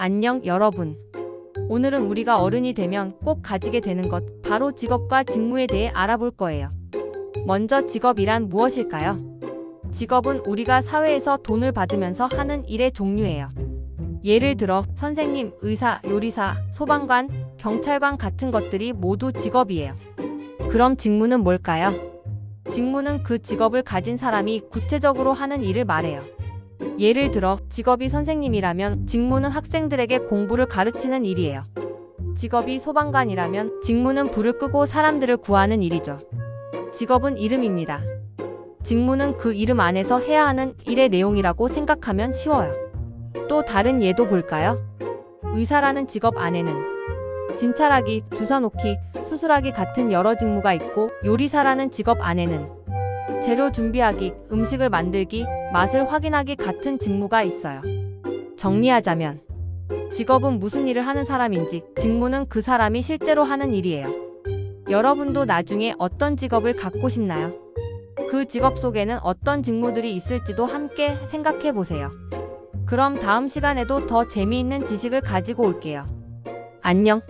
안녕 여러분. 오늘은 우리가 어른이 되면 꼭 가지게 되는 것, 바로 직업과 직무에 대해 알아볼 거예요. 먼저 직업이란 무엇일까요? 직업은 우리가 사회에서 돈을 받으면서 하는 일의 종류예요. 예를 들어 선생님, 의사, 요리사, 소방관, 경찰관 같은 것들이 모두 직업이에요. 그럼 직무는 뭘까요? 직무는 그 직업을 가진 사람이 구체적으로 하는 일을 말해요. 예를 들어 직업이 선생님이라면 직무는 학생들에게 공부를 가르치는 일이에요. 직업이 소방관이라면 직무는 불을 끄고 사람들을 구하는 일이죠. 직업은 이름입니다. 직무는 그 이름 안에서 해야 하는 일의 내용이라고 생각하면 쉬워요. 또 다른 예도 볼까요? 의사라는 직업 안에는 진찰하기, 주사 놓기, 수술하기 같은 여러 직무가 있고 요리사라는 직업 안에는 재료 준비하기, 음식을 만들기, 맛을 확인하기 같은 직무가 있어요. 정리하자면 직업은 무슨 일을 하는 사람인지, 직무는 그 사람이 실제로 하는 일이에요. 여러분도 나중에 어떤 직업을 갖고 싶나요? 그 직업 속에는 어떤 직무들이 있을지도 함께 생각해 보세요. 그럼 다음 시간에도 더 재미있는 지식을 가지고 올게요. 안녕.